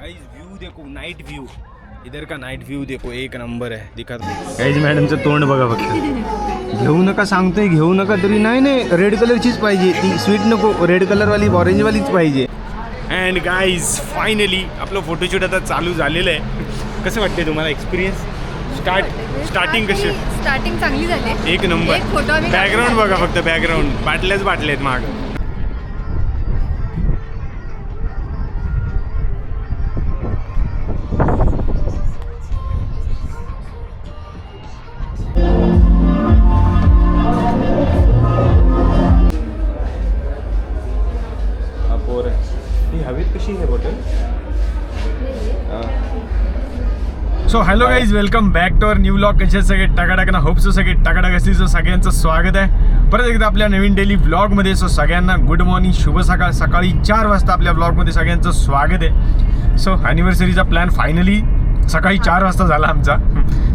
Guys view देखो night view इधर का नाइट व्यू देखो एक नंबर आहे दिखत गाईज मॅडमचं तोंड बघा फक्त. घेऊ नका सांगतोय घेऊ नका तरी. नाही नाही रेड कलरचीच पाहिजे. ती स्वीट नको रेड कलरवाली ऑरेंजवालीच पाहिजे. अँड गाईज फायनली आपलं फोटोशूट आता चालू झालेलं आहे. कसं वाटते तुम्हाला एक्सपिरियन्स स्टार्ट स्टार्टिंग कशी? स्टार्टिंग चांगली झाली. एक नंबर बॅकग्राऊंड. बघा फक्त बॅकग्राऊंड बाटल्याच बाटल्या आहेत माग. हवीत कशी आहे bottle so hello guys welcome back to our new blog कसे सगळे? टकाटक ना होपचं सगळे. टाकाटाक असतील सो सगळ्यांचं स्वागत आहे. परत एकदा आपल्या नवीन डेली ब्लॉगमध्ये सो सगळ्यांना गुड मॉर्निंग शुभ सकाळ. सकाळी चार वाजता आपल्या ब्लॉगमध्ये सगळ्यांचं स्वागत आहे. सो ॲनिव्हर्सरीचा प्लॅन फायनली सकाळी चार वाजता झाला आमचा.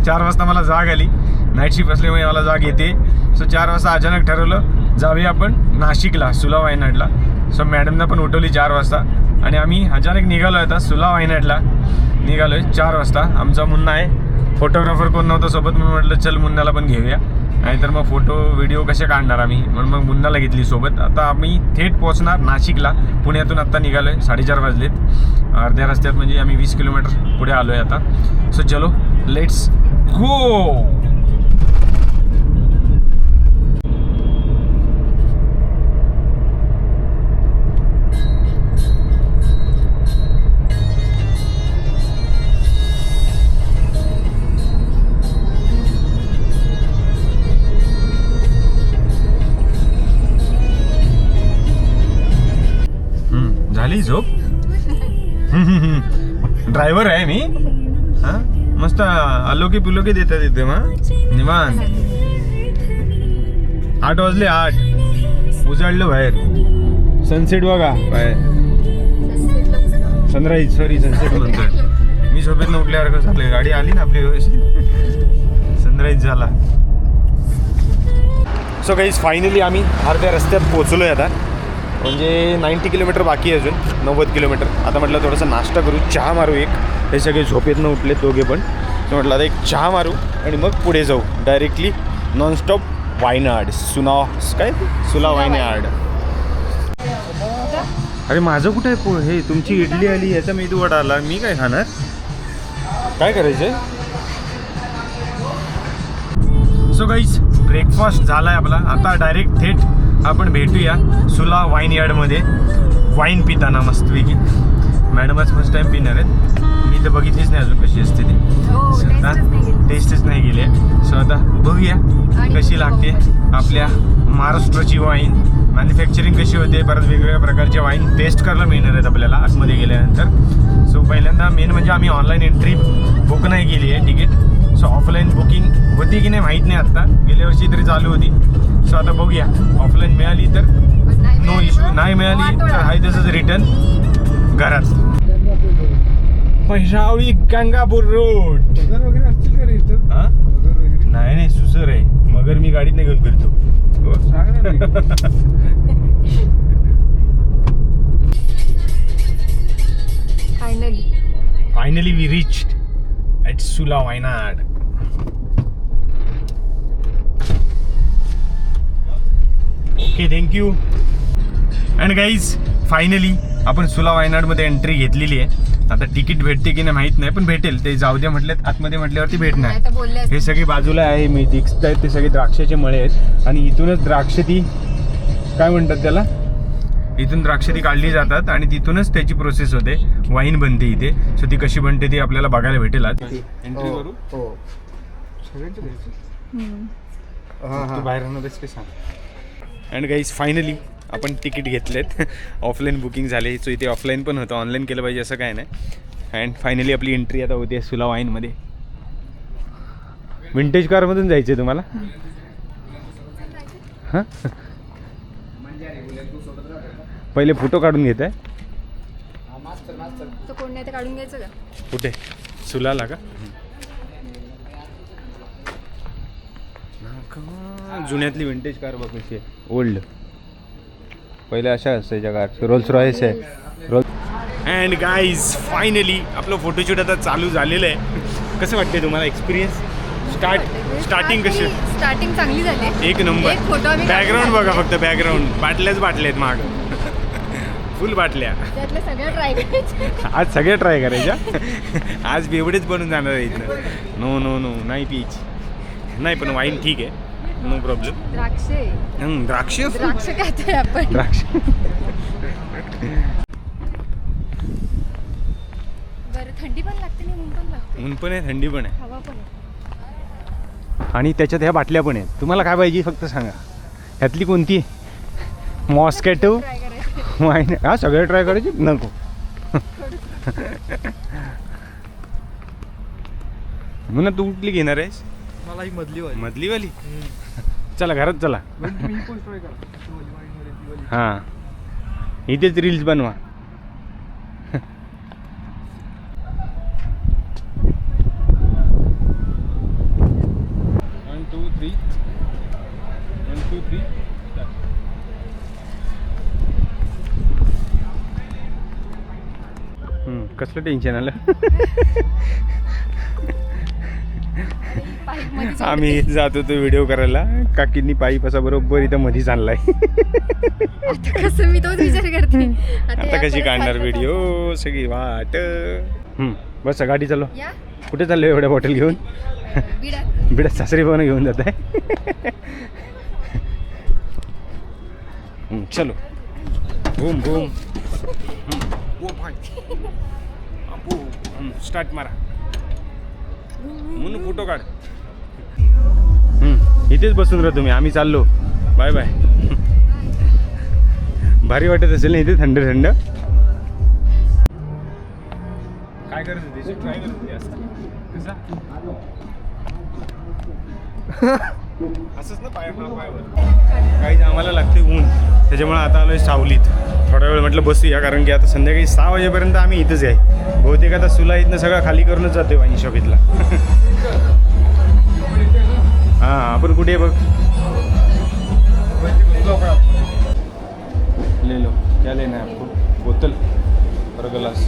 चार वाजता मला जाग आली. नाईट शिफ्ट असल्यामुळे मला जाग येते. सो चार वाजता अचानक ठरवलं जाऊया आपण नाशिकला सुला वायनाडला. सो मॅडमना पण उठवली चार वाजता. आणि आम्ही अचानक निघालो आहे आता सुला वायनाडला आहे चार वाजता. आमचा मुन्ना आहे. फोटोग्राफर कोण नव्हता सोबत म्हणून म्हटलं चल मुन्नाला पण घेऊया. नाहीतर मग फोटो व्हिडिओ कसे काढणार आम्ही? म्हणून मग मुन्नाला घेतली सोबत. आता आम्ही थेट पोहोचणार नाशिकला. पुण्यातून आत्ता निघालो आहे साडेचार वाजलेत. अर्ध्या रस्त्यात म्हणजे आम्ही वीस किलोमीटर पुढे आलो आहे आता. सो चलो लेट्स गो हम्म, झोप? ड्रायव्हर आहे मी. हा? मस्त आलोकी पिलोकी देतात तिथे मग निवांत. आठ वाजले आठ. उजाडलं बाहेर. सनसेट बघा. बाहेर. सनराईज सॉरी सनसेट म्हणतोय. मी झोपेतनं उठल्यासारखं झालं गाडी आली ना आपली व्यवस्थित? सनराईज झाला. सो काहीच फायनली आम्ही अर्ध्या रस्त्यात पोहोचलोय आता. म्हणजे नाईंटी किलोमीटर बाकी आहे अजून नव्वद किलोमीटर. आता म्हटलं थोडंसं नाश्ता करू चहा मारू एक. हे सगळे झोपेतनं उठले दोघे पण. तर म्हटलं आता एक चहा मारू आणि मग पुढे जाऊ. डायरेक्टली नॉनस्टॉप वायनाड सुना काय? सुला वायनाड. अरे माझं कुठं आहे पो हे तुमची इडली आली याचा मेदू वडा आला मी काय खाणार? काय करायचं सो गाईज ब्रेकफास्ट झाला आहे आपला. आता डायरेक्ट थेट आपण भेटूया सुला वाईन यार्डमध्ये वाईन पिताना मस्तपैकी. मॅडमच फर्स्ट टाइम पिणार आहेत. मी तर बघितलीच नाही अजून कशी असते ती. हो, आता. टेस्टच नाही गेली सो आता बघूया कशी लागते आपल्या महाराष्ट्राची वाईन मॅन्युफॅक्चरिंग कशी होते परत वेगवेगळ्या प्रकारचे वाईन टेस्ट करायला मिळणार आहेत आपल्याला आतमध्ये गेल्यानंतर. सो पहिल्यांदा मेन म्हणजे आम्ही ऑनलाईन एंट्री बुक नाही केली आहे तिकीट सो ऑफलाईन बुकिंग होती की नाही माहीत नाही आत्ता गेल्या वर्षी तरी चालू होती. सो आता बघूया. ऑफलाईन मिळाली तर? नो इश्यू नाही मिळाली. तर हाय तसंच रिटर्न घरात. पैशावळी गंगापूर रोड पगार वगैरे असतील का रे इथं? हा? पगार वगैरे? नाही नाही सुसर आहे. मगर मी गाडीत नाही घेऊन फिरतो. Finally finally we reach at Sula vineyard okay thank you and guys finally आपण सुला वायनाडमध्ये एंट्री घेतलेली आहे. आता तिकीट भेटते की नाही माहीत नाही पण भेटेल. ते जाऊ द्या म्हटलेत आतमध्ये म्हटल्यावरती भेटणार. हे सगळे बाजूला आहे मी दिसत आहेत ते सगळे द्राक्षाचे मळे आहेत. आणि इथूनच द्राक्ष ती काय म्हणतात त्याला? इथून द्राक्ष ती काढली जातात आणि तिथूनच त्याची प्रोसेस होते. वाईन बनते इथे. सो ती कशी बनते ती आपल्याला बघायला भेटेल आज. एंट्री करू? हो हा तू हा बाहेर सांग? अँड गाईज फायनली आपण तिकीट घेतलेत. ऑफलाईन बुकिंग झाले. सो इथे ऑफलाईन पण होतं. ऑनलाईन केलं पाहिजे असं काय नाही. अँड फायनली आपली एंट्री आता होते सुला वाईनमध्ये विंटेज कारमधून जायचं आहे तुम्हाला? हां पहिले फोटो काढून घेत आहे काढून घ्यायचं कुठे? सुलाला का? जुन्यातली विंटेज कार बघ कशी आहे. ओल्ड पहिले अशा असायच्या कार रोल्स रॉयस आहे. रोल अँड गाईज फायनली आपलं फोटोशूट आता चालू झालेलं आहे. कसं वाटते तुम्हाला एक्सपिरियन्स स्टार्ट स्टार्टिंग कशी? स्टार्टिंग चांगली झाली. एक नंबर बॅकग्राऊंड बघा. फक्त बॅकग्राऊंड बाटल्याच बाटल्या. आहेत माग फुल बाटल्या आज सगळ्या ट्राय करायच्या. आज बेवडेच बनून जाणार आहे इथनं नो नो नो नाही पीच नाही पण वाईन ठीक आहे. नो प्रॉब्लेम द्राक्षे. द्राक्ष द्राक्ष खातोय आपण. द्राक्ष. बरं थंडी पण लागते ऊन पण लागते. ऊन पण आहे थंडी पण आहे. हवा पण आहे. आणि त्याच्यात ह्या बाटल्या पण आहेत. तुम्हाला काय पाहिजे फक्त सांगा. ह्यातली कोणती? मॉस्कॅटो करायचे. वाईन हा सगळे ट्राय करायचे? नको. म्हणून तू कुठली घेणार आहेस? मला ही मधली वाली. मधलीवाली? चला घरात चला. वाली, वाली. हां. इथेच रील्स बनवा. One two three one two three कसलं टेन्शन आलं. आम्ही जात होतो व्हिडिओ करायला. काकींनी पाईप असा बरोबर इथं मधीच आणलाय. आता कसं मी तोच विचार करते. आता कशी काढणार व्हिडिओ सगळी वाट. हम्म, बस गाडी चालव. या. कुठे चाललो एवढ्या बॉटल घेऊन? बिडा. बिडा सासरी पण घेऊन जात आहे. चलो. बूम बूम स्टार्ट मारा. म्हणून फोटो काढ. इथेच बसून राहा तुम्ही. आम्ही चाललो. Bye bye. भारी वाटत असेल ना इथे थंड थंड? काय करत होती? ट्राय करत होती असंच ना पाय पायावर काही आम्हाला लागते ऊन. त्याच्यामुळे आता आलोय सावलीत. थोडा वेळ म्हटलं बसूया कारण की आता संध्याकाळी सहा वाजेपर्यंत आम्ही इथंच आहे. बहुतेक आता सुला इथनं सगळं खाली करूनच जातोय वाईन शॉप इथला. हां आपण कुठे आहे बघ? ले लो क्या लेना है आपको? बोतल और ग्लास।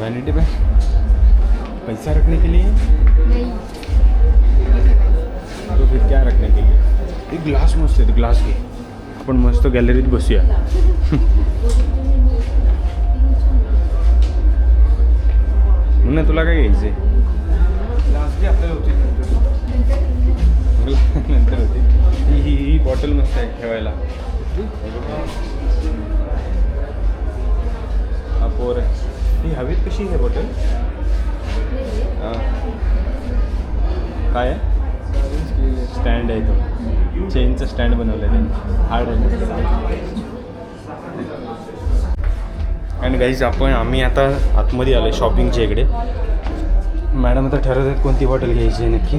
वॅनिटी बॅग पैसा रखने के लिए? नाही। तो फिर क्या रखने के लिए? एक ग्लास मस्त आहे ग्लास घे आपण मस्त गॅलरीत बसूया। म्हणून तुला काय घ्यायचंय Last day आपल्याला होती नंतर. होती. ही ही ही बॉटल मस्त आहे ठेवायला. हा पोर आहे. ही हवीत कशी आहे बॉटल काय आहे? स्टँड आहे तो. चेनचं स्टँड बनवलं आहे त्यांनी. हार्ड आहे. आणि गाईज आपण आम्ही आता आतमध्ये आलो शॉपिंगच्या इकडे. मॅडम आता ठरवत आहेत कोणती बॉटल घ्यायची आहे नक्की.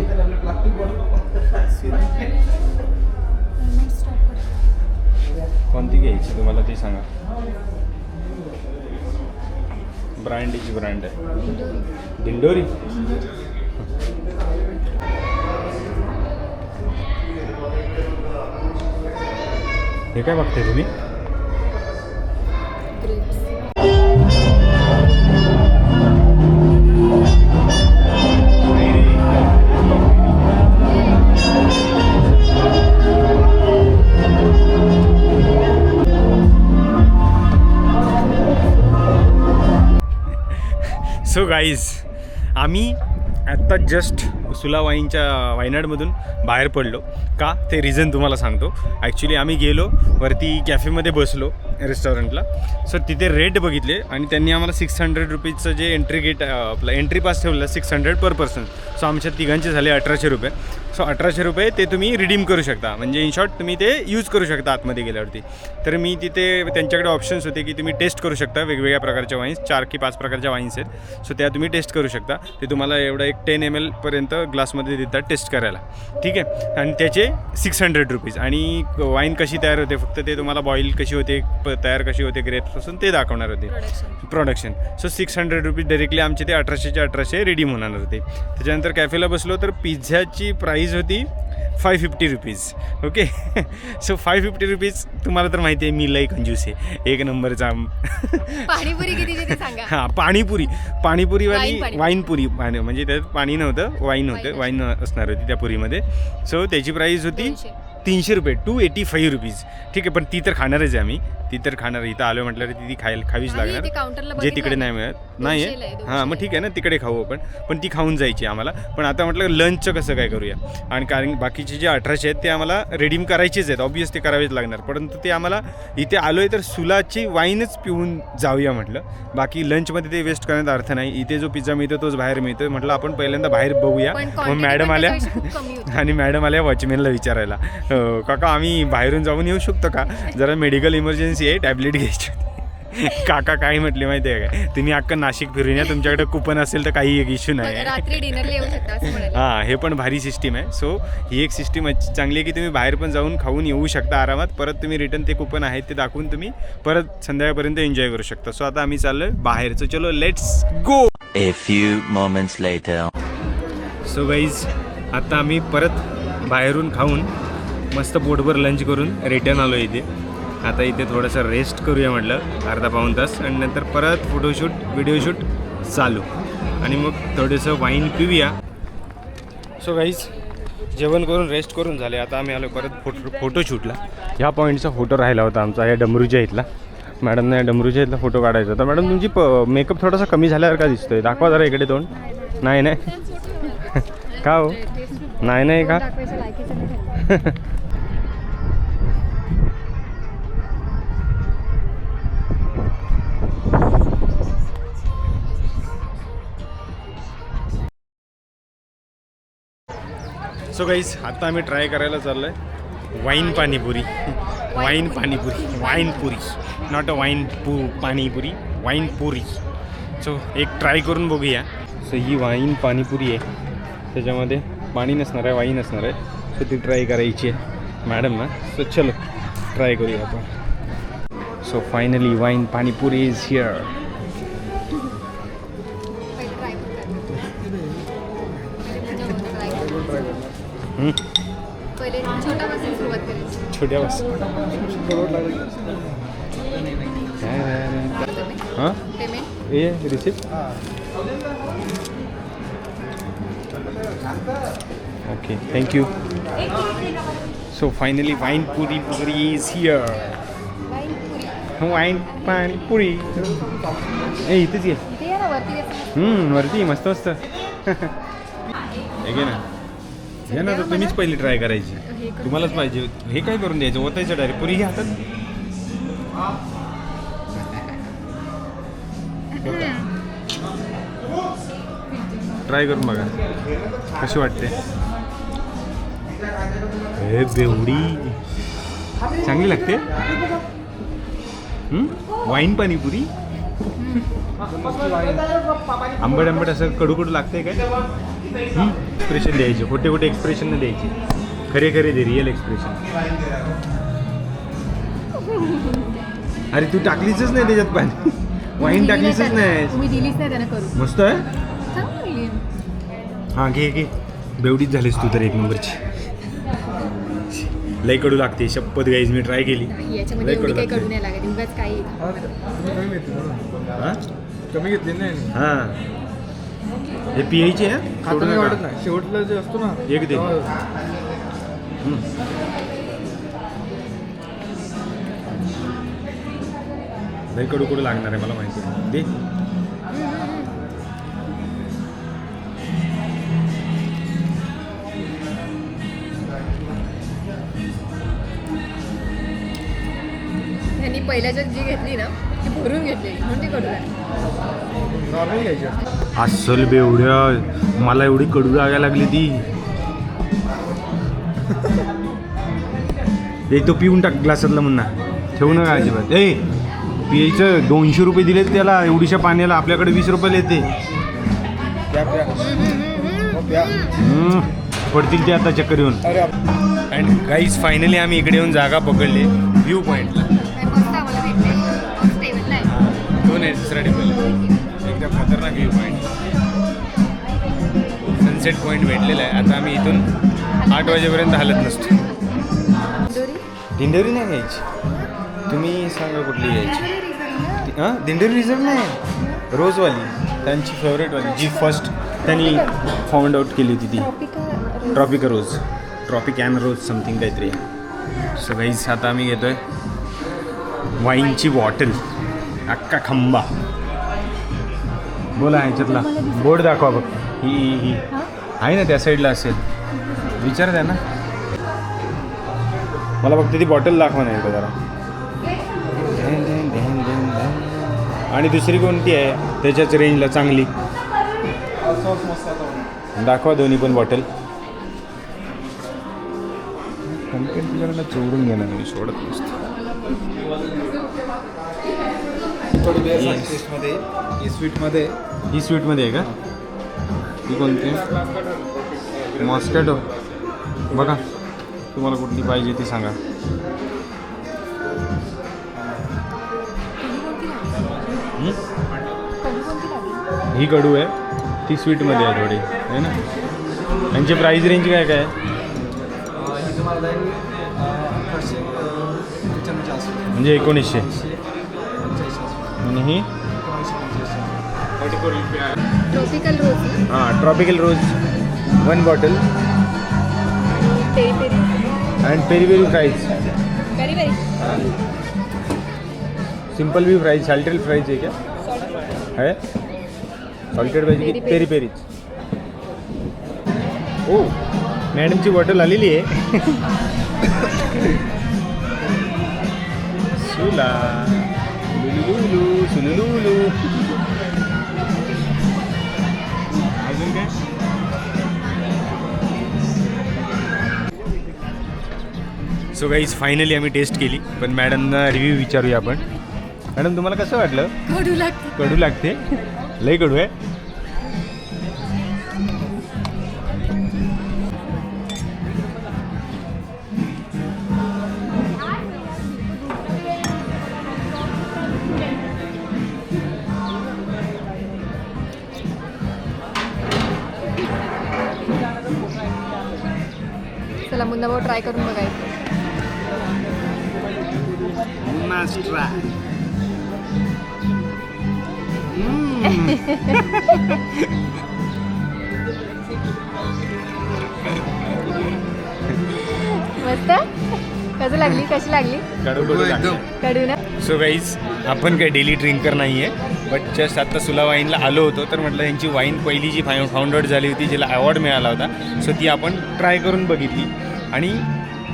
कोणती घ्यायची तुम्हाला ती सांगा. ब्रँडीची ब्रँड आहे. दिंडोरी? हे काय बघताय तुम्ही? सो गाईज आम्ही आत्ता जस्ट सुला वाईनच्या वायनाडमधून बाहेर पडलो. का? ते रिझन तुम्हाला सांगतो. ॲक्च्युली आम्ही गेलो वरती कॅफेमध्ये बसलो रेस्टॉरंटला सो तिथे रेट बघितले आणि त्यांनी आम्हाला सिक्स हंड्रेड रुपीजचं जे एंट्री गेट आपलं एंट्री पास ठेवलं six hundred per person so आमच्या तिघांचे झाले अठराशे रुपये. सो अठराशे रुपये ते तुम्ही रिडीम करू शकता. म्हणजे इन शॉर्ट तुम्ही ते यूज करू शकता आतमध्ये गेल्यावरती. तर मी तिथे त्यांच्याकडे ऑप्शन्स होते की तुम्ही टेस्ट करू शकता वेगवेगळ्या प्रकारच्या वाईन्स चार की पाच प्रकारच्या वाईन्स आहेत. सो त्या तुम्ही टेस्ट करू शकता. ते तुम्हाला एवढं एक टेन एम एलपर्यंत ग्लासमध्ये देतात टेस्ट करायला. ठीक आहे? आणि त्याचे सिक्स हंड्रेड रुपीज आणि वाईन कशी तयार होते? फक्त ते तुम्हाला बॉईल कशी होते प- तयार कशी होते ग्रेप्सपासून ते दाखवणार होते. Production so six hundred rupees directly आमचे ते अठराशेचे अठराशे रेडीम होणार होते. त्याच्यानंतर कॅफेला बसलो तर पिझ्झाची प्राईस होती five fifty rupees okay so five fifty rupees तुम्हाला तर माहिती आहे मी लई कंजूस आहे. एक नंबरचा पाणीपुरी हां पाणीपुरी. पाणीपुरीवाली वाईन पाणीपुरी. वाईनपुरी पाणी म्हणजे त्यात पाणी नव्हतं वाईन होते वाईन असणार होती त्या पुरीमध्ये. सो त्याची प्राईस होती तीनशे रुपये टू एटी फाईव्ह रुपीज ठीक आहे पण ती तर खाणारच आहे आम्ही. ती तर खाणार इथं आलो म्हटल्यावर ती ती खायला खावीच लागणार. जे तिकडे. नाही मिळत. नाही आहे, हां मग. ठीक आहे. ना तिकडे खाऊ आपण. पण ती खाऊन जायची आम्हाला. पण आता म्हटलं लंचचं कसं काय करूया? आणि कारण बाकीचे जे अठराशे आहेत ते आम्हाला रेडीम करायचेच आहेत. ऑब्वियस ते करावेच लागणार. परंतु ते आम्हाला इथे आलो आहे तर सुलाची वाईनच पिऊन जाऊया म्हटलं. बाकी लंचमध्ये ते वेस्ट करण्यात अर्थ नाही. इथे जो पिझ्झा मिळतो तोच बाहेर मिळतो म्हटलं आपण पहिल्यांदा बाहेर बघूया. मग मॅडम आल्या. आणि मॅडम आल्या वॉचमॅनला विचारायला. "अं, काका आम्ही बाहेरून जाऊन येऊ शकतो का? जरा मेडिकल इमर्जन्सी आहे टॅबलेट घ्यायची होती." काका काय म्हटले माहिती आहे काय तुम्ही अख्खं नाशिक फिरून या तुमच्याकडे कुपन असेल तर काही एक इश्यू नाही रात्री डिनरला येऊ शकता असं म्हणाले. हां हे पण भारी सिस्टीम आहे. सो ही एक सिस्टीम चांगली आहे की तुम्ही बाहेर पण जाऊन खाऊन येऊ शकता आरामात. परत तुम्ही रिटर्न ते कुपन आहेत ते दाखवून तुम्ही परत संध्याकाळपर्यंत एन्जॉय करू शकता. सो आता आम्ही चाललोय बाहेरचं. चलो let's go A few moments later. So guys आता आम्ही परत बाहेरून खाऊन मस्त पोटभर लंच करून रिटर्न आलो इथे. आता इथे थोडंसं रेस्ट करूया म्हटलं अर्धा पाऊण तास. आणि नंतर परत फोटोशूट व्हिडिओशूट चालू. आणि मग थोडंसं वाईन पिऊया. सो गाईज जेवण करून रेस्ट करून झाले. आता आम्ही आलो परत फोटो फोटोशूटला ह्या पॉईंटचा फोटो राहिला होता आमचा या डमरूच्या इथला. मॅडमने या डमरूच्या इथला फोटो काढायचा होता. मॅडम तुमची प मेकअप थोडासा कमी झाल्यावर का दिसतोय? दाखवा जरा इकडे दोन नाही नाही. का हो? नाही नाही का? सो गाईज आता आम्ही ट्राय करायला चाललो आहे wine panipuri. Wine panipuri. Wine puri. Not a wine पू पाणीपुरी. वाईन पुरी. सो एक ट्राय करून बघूया. सो ही वाईन पाणीपुरी आहे. त्याच्यामध्ये पाणी नसणार आहे वाईन असणार आहे. सो ती ट्राय करायची आहे. मॅडम ना? सो चलो ट्राय करूया आपण. So finally wine panipuri is here छोट्या बस. हां? पेमेंट ये receipt okay thank you so finally wine puri puri is here wine puri wine panipuri ए इथेच ये इथे या ना वरती येते. हम्म, वरती मस्त मस्त हे घे ना. घे ना तर तुम्हीच पहिली ट्राय करायची. हे करून तुम्हालाच पाहिजे हे काय करून द्यायचं? ओतायचं डायरेक्ट पुरी घे हातात ट्राय करून बघा. कशी वाटते? हे बेवडी. चांगली लागते? हम्म? वाईन पाणीपुरी आंबट आंबट असं कडू कडू लागते काय? एक्सप्रेशन द्यायचे खोटे खोटे एक्सप्रेशन नाही द्यायचे. खरे खरे दे रिअल एक्सप्रेशन अरे तू टाकलीच नाही त्याच्यात पाणी. वाईन टाकलीच. नाही मस्त आहे. हां घे घे. बेवडीच झालीस तू तर एक नंबरची. लई कडू लागते शपथ गाईज मी ट्राय केली. हां कमी घेतली नाही हां. हे पियायचे आहे आता सोडू नाही नका. वाटत नाही शेवटला जे असतो ना एक दे. तेव्हा- लई कडू कडू लागणार आहे मला माहिती आहे. दे त्यांनी पहिल्याच्या जी घेतली ना ती भरून घेतलेली म्हणून ती कडू. नॉर्मल घ्यायची असते. अस्सल बेवड्या मला एवढी कडू लागायला लागली ती. ए तो पिऊन टाक ग्लासातला मुन्ना ठेवू नका अजिबात. ए पियायचं दोनशे रुपये दिलेत त्याला एवढीशा पाण्याला आपल्याकडे वीस रुपयाला येते हम्म, पडतील ते आता चक्कर येऊन. अँड गाईज फायनली आम्ही इकडे येऊन जागा पकडली. व्ह्यू पॉईंटला काय मस्त आम्हाला भेटले मस्त टेबल नाही दोन आहे दुसरा टेबल एकदम खतरनाक व्ह्यू पॉईंट सनसेट पॉईंट भेटलेला आहे. आता आम्ही इथून आठ वाजेपर्यंत हलत नसतो. दिंडोरी नाही घ्यायची. तुम्ही सांगा कुठली घ्यायची. हां? दिंडोरी रिझर्व नाही रोजवाली त्यांची फेवरेटवाली जी फर्स्ट त्यांनी फाउंड आउट केली होती ती. Tropica rose tropic and rose something काहीतरी. सो गाईज आता आम्ही घेतोय वाईनची बॉटल अख्खा खंबा. बोला ह्याच्यातला बोर्ड दाखवा बघ. ही ही ही. आहे ना त्या साईडला असेल. विचार द्या ना. मला फक्त ती बॉटल दाखवा नाही का जरा. आणि दुसरी कोणती आहे? त्याच्याच रेंजला चांगली. दाखवा दोन्ही पण बॉटल कंटेंट तुझ्याकडनं चोरून घेणार मी सोडत नसतो. थोडी. सांग टेस्टमध्ये ही स्वीटमध्ये ही स्वीटमध्ये आहे का? ही कोणती? मॉस्कॅटो बघा तुम्हाला कुठली पाहिजे ती सांगा. हं? ही कडू आहे. ती स्वीटमध्ये आहे थोडी. आहे ना? यांची प्राईस रेंज काय काय आहे? ही म्हणजे एकोणीसशे. आणि ही पंच्याऐंशी ट्रॉपिकल रोज हां tropical rose one bottle peri peri and peri peri fries simple भी फ्राईज सॅल्टेड फ्राईज आहे क्या? है? सॉल्टेड पाहिजे की पेरी पेरी पेरीच ओ मॅडमची बॉटल आलेली आहे. सुला. लुलुलुलु, सुलुलुलु. अजून काय? सो गाईज फायनली आम्ही टेस्ट केली. पण मॅडमना रिव्ह्यू विचारूया आपण. मॅडम तुम्हाला कसं वाटलं? कडू लागते. कडू लागते? लय कडू आहे. चला मुन्ना भाऊ ट्राय करून बघायचं मस्त? कसं लागली? कशी लागली? कडू कडू एकदम. कडू ना सो गाईज आपण काही डेली ड्रिंकर नाही आहे बट जस्ट आता सुला वाईनला आलो होतो तर म्हटलं यांची वाईन पहिली जी फाय फाउंड झाली होती ज्याला अवॉर्ड मिळाला होता सो ती आपण ट्राय करून बघितली. आणि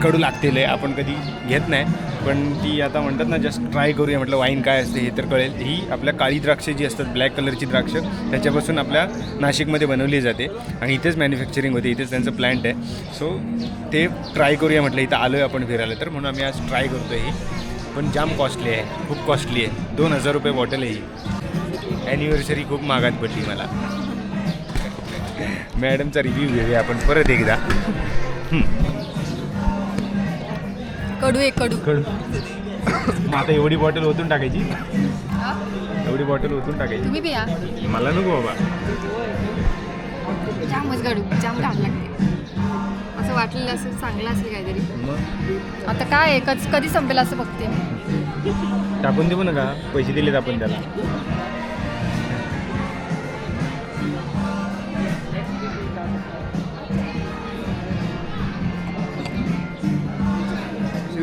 कडू लागतेल आहे आपण कधी घेत नाही पण ती आता म्हणतात ना जस्ट ट्राय करूया म्हटलं वाईन काय असते हे तर कळेल. ही आपल्या काळी द्राक्ष जी असतात ब्लॅक कलरची द्राक्ष त्याच्यापासून आपल्या नाशिकमध्ये बनवली जाते. आणि इथेच मॅन्युफॅक्चरिंग होते इथेच त्यांचं प्लॅन्ट आहे. सो ते ट्राय करूया म्हटलं इथं आलो आहे आपण फिरायला तर म्हणून आम्ही आज ट्राय करतो ही. पण जाम कॉस्टली आहे खूप कॉस्टली आहे. दोन हजार रुपये बॉटल आहे ही. ॲनिव्हर्सरी खूप महागात पडली मला. मॅडमचा रिव्ह्यू घेऊया आपण परत एकदा. कडू एक कडू. कळ मग आता एवढी बॉटल ओतून टाकायची? एवढी बॉटल ओतून टाकायची. तुम्ही पिया. मला नको बाबा. जामच कडू. जाम घाण लागते. असं वाटलेलं असं चांगलं असेल काहीतरी. मग? आता काय कधी संपेल असं बघते. टाकून देऊ नका. पैसे दिलेत आपण त्याला.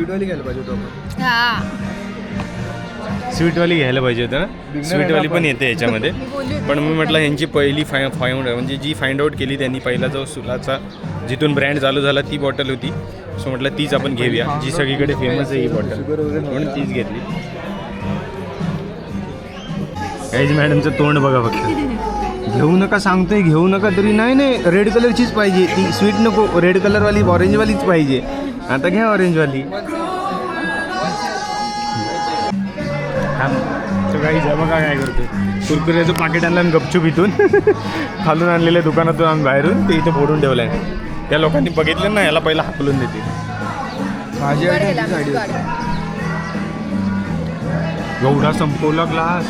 स्वीटवाली घ्यायला पाहिजे होतो आपण. हा. स्वीटवाली घ्यायला पाहिजे होतं ना? स्वीटवाली पण. येते याच्यामध्ये. पण मी म्हटलं ह्यांची पहिली फाय फाइंड म्हणजे जी फाइंड आउट केली त्यांनी पहिला जो सुलाचा जिथून ब्रँड चालू झाला ती बॉटल होती. सो म्हटलं तीच आपण घेऊया. जी सगळीकडे फेमस आहे ही बॉटल. म्हणून तीच घेतली. काहीच मॅडमचं तोंड बघा फक्त. घेऊ नका सांगतोय घेऊ नका तरी नाही नाही रेड कलरचीच पाहिजे. ती स्वीट नको रेड कलरवाली ऑरेंजवालीच पाहिजे. आता घ्या ऑरेंजवाली काही बघा काय करतोय. कुरकुऱ्याचं पाकिट आणलं आणि गपचूप इथून. खालून आणलेल्या दुकानातून आणून बाहेरून ते इथे फोडून ठेवलंय. त्या लोकांनी बघितलं ना याला पहिला हाकलून देतील माझी. एवढा संपवला ग्लास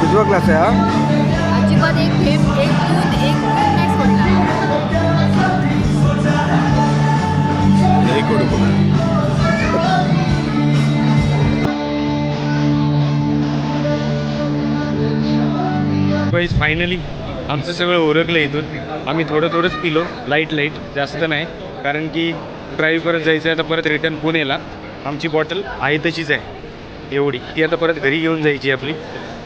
कितवा क्लास आहे हा? अजिबात एक एक दूध एक नाही सोडला फायनली आमचं सगळं ओरखलं इथून. आम्ही थोडं थोडंच पिलो लाइट लाइट जास्त नाही कारण की ड्राईव्ह करत जायचं आहे आता परत रिटर्न पुणेला. आमची बॉटल आहे तशीच आहे एवढी. ती आता परत घरी घेऊन जायची आपली.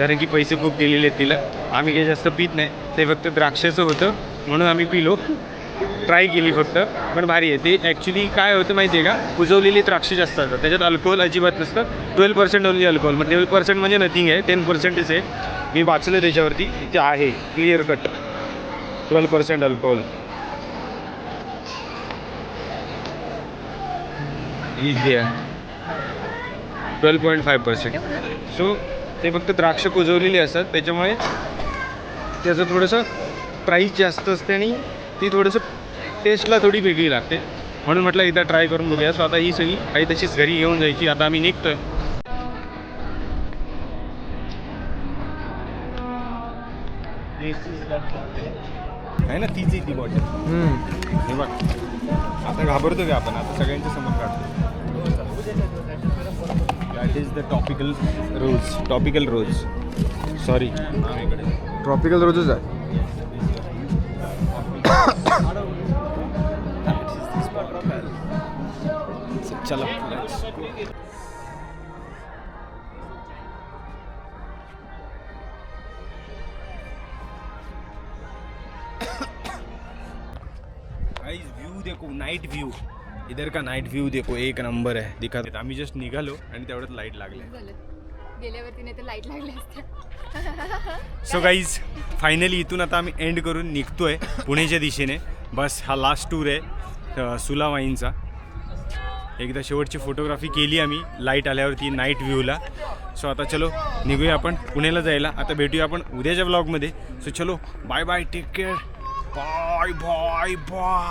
कारण की पैसे खूप दिलेले आहेत तिला. आम्ही काही जास्त पित नाही. ते फक्त द्राक्षाचं होतं. म्हणून आम्ही पिलो. ट्राय केली फक्त. पण भारी आहे. ते ॲक्च्युली काय होतं माहिती आहे का? कुजवलेली द्राक्ष जास्त असतात. त्याच्यात अल्कोहोल अजिबात नसतं. ट्वेल्व पर्सेंट ओनली अल्कोहोल मग ट्वेल्व पर्सेंट म्हणजे नथिंग आहे. टेन पर्सेंटच आहे. मी वाचलं त्याच्यावरती. ते आहे. Clear cut twelve percent alcohol easy आहे. Twelve point five percent so ते फक्त द्राक्ष कुजवलेली असतात. त्याच्यामुळे त्याचं थोडंसं प्राईस जास्त असते आणि ती थोडंसं टेस्टला थोडी वेगळी लागते. म्हणून म्हटलं एकदा ट्राय करून बघूया. सो आता ही सगळी काही तशीच घरी घेऊन जायची. आता आम्ही निघतोय. आहे ना? तीच ती बॉटल हे बघ. आता घाबरतो का आपण. आता सगळ्यांच्या समोर काढतो that is the topical rose topical rose sorry tropical रोजच आहे चला व्यू देखो नाईट व्यू इधर का नाईट व्यू देखो एक नंबर आहे दिखा आम्ही जस्ट निघालो आणि तेवढ्यात लाइट लागले गेल्यावरती नाही तर लाइट लागली असते. सो गाईज फायनली इथून आता आम्ही एंड करून निघतोय पुण्याच्या दिशेने. बस हा लास्ट टूर आहे अ, सुला वाईनचा. एकदा शेवटची फोटोग्राफी केली आम्ही लाइट आल्यावरती नाईट व्ह्यूला सो आता चलो निघूया आपण पुण्याला जायला. आता भेटूया आपण उद्याच्या ब्लॉगमध्ये सो चलो bye bye take care bye bye bye